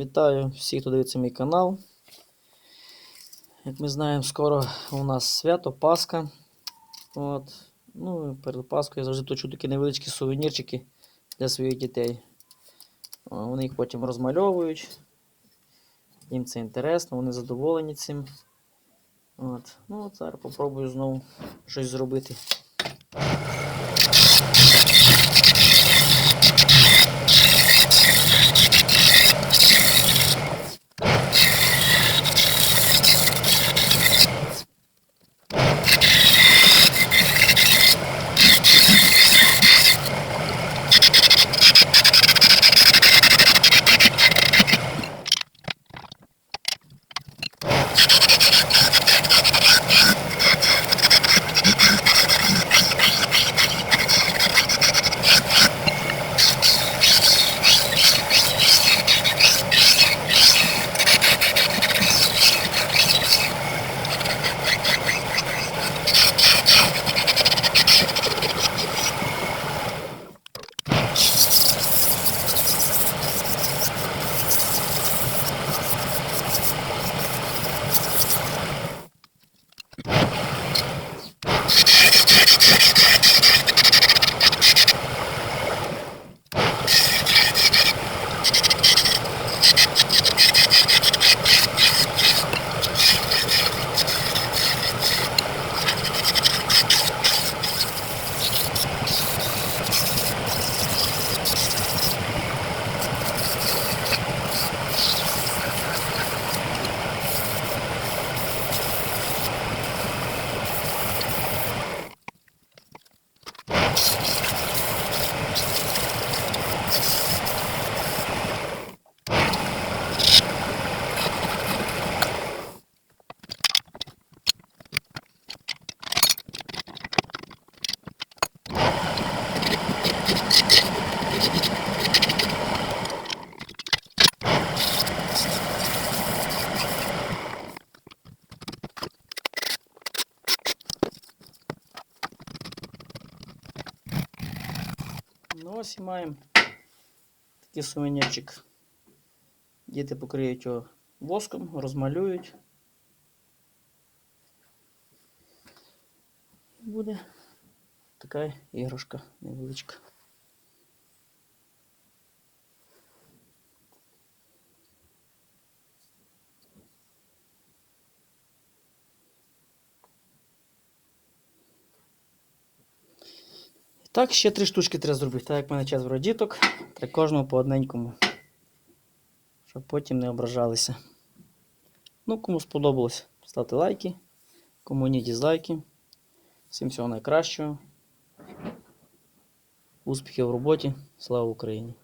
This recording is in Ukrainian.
Вітаю всіх, хто дивиться мій канал. Як ми знаємо, скоро у нас свято Пасха. От. Ну, перед Пасхою я завжди точу такі невеличкі сувенірчики для своїх дітей. Вони їх потім розмальовують. Їм це інтересно, вони задоволені цим. От. Ну, зараз попробую знову щось зробити. Ну ось і маємо такий сувенірчик. Діти покриють його воском, розмалюють. Буде така іграшка невеличка. Так, ще три штучки треба зробити. Так як в мене четверо діток, три кожному по одненькому. Щоб потім не ображалися. Ну, кому сподобалось, ставте лайки. Кому ні, дізлайки. Всім всього найкращого. Успіхів в роботі. Слава Україні!